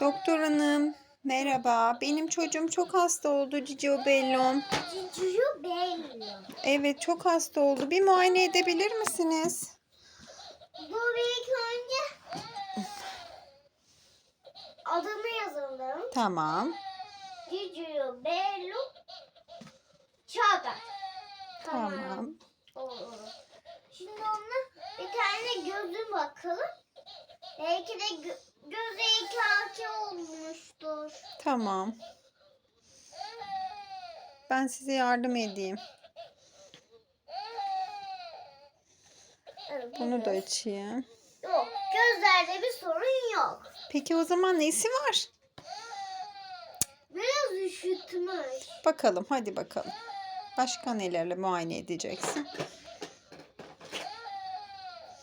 Doktor hanım merhaba. Benim çocuğum çok hasta oldu Cicio Bellum. Cicuyu beğenmiyor. Evet çok hasta oldu. Bir muayene edebilir misiniz? Bu ilk önce adını yazalım. Tamam. Cicuyu Belu Çağber. Tamam. Olur. Şimdi ona bir tane gözü bakalım. Belki de gö göze iki haki olmuştur. Tamam. Ben size yardım edeyim. Bunu da açayım. Yok. Gözlerde bir sorun yok. Peki o zaman nesi var? Biraz üşütmüş. Bakalım hadi bakalım. Başka nelerle muayene edeceksin?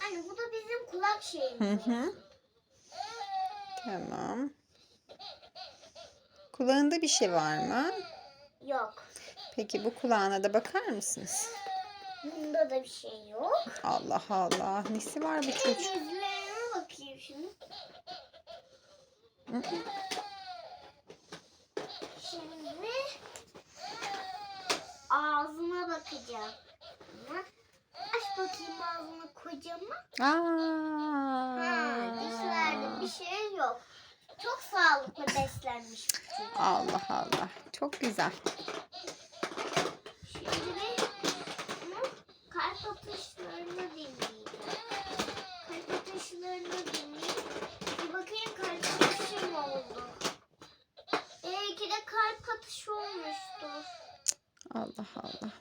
Anne bu da bizim kulak Hı şeyimiz. hı. Tamam. Kulağında bir şey var mı? Yok. Peki bu kulağına da bakar mısınız? Bunda da bir şey yok. Allah Allah. Nesi var bu çocuk? Gözlerime bakayım şimdi. Hı. Şimdi ağzına bakacağım. Aç bakayım ağzını kocaman. Aa. Ha, dişlerde bir şey yok. Çok sağlıklı beslenmiş. Allah Allah. Çok güzel. Şimdi bunun kalp atışlarını dinleyeceğim. Kalp atışlarını dinleyeyim. Bir bakayım kalp atışı mı oldu? Belki de kalp atışı olmuştur. Allah Allah.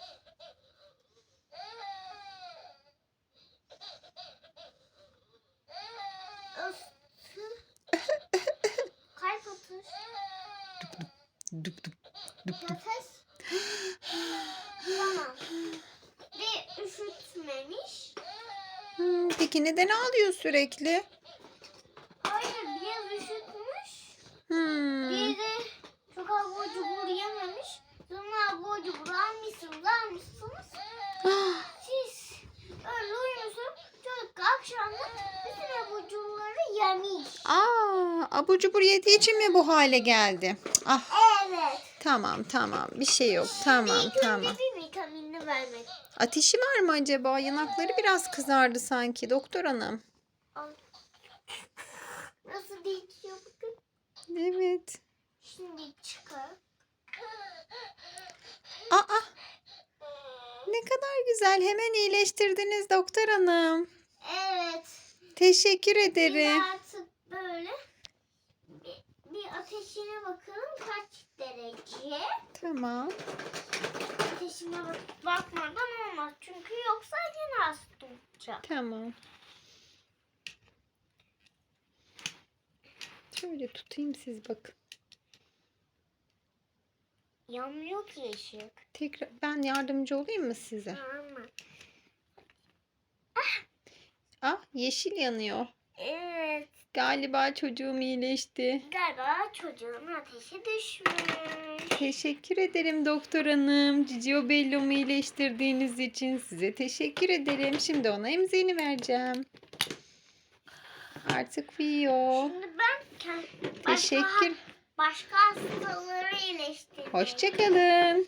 Dup dup. Dup dup. Nefes. tamam. Bir üşütmemiş. Hmm, peki neden ağlıyor sürekli? Hayır biraz üşütmüş. Hmm. Bir de çok abur cubur yememiş. Sonra abur cubur almışsınız almışsınız. Siz öyle uyuyorsunuz. Çocuk akşamda bütün abur cuburları yemiş. Aa, abur cubur yediği için mi bu hale geldi? Ah Evet. tamam tamam bir şey yok tamam önce tamam. bir vitaminini vermek. Ateşi var mı acaba? Yanakları biraz kızardı sanki doktor hanım. Nasıl değişiyor bakın. Evet. Şimdi çıkar. Aa ne kadar güzel hemen iyileştirdiniz doktor hanım. Evet. Teşekkür Bir ederim. artık böyle bir, bir ateşine bakalım kaç derece. Tamam. Ateşine bak bakmadan olmaz. Çünkü yoksa yine hasta olacak. Tamam. Şöyle tutayım siz bakın. Yanmıyor ki ışık. Tekrar ben yardımcı olayım mı size? Ama. Ah yeşil yanıyor. Evet. Galiba çocuğum iyileşti. Galiba çocuğun ateşi düşmüş. Teşekkür ederim doktor hanım. Cicio Bellum'u iyileştirdiğiniz için size teşekkür ederim. Şimdi ona emziğini vereceğim. Artık uyuyor. Şimdi ben başka, Teşekkür. başka hastaları iyileştirdim. Hoşçakalın.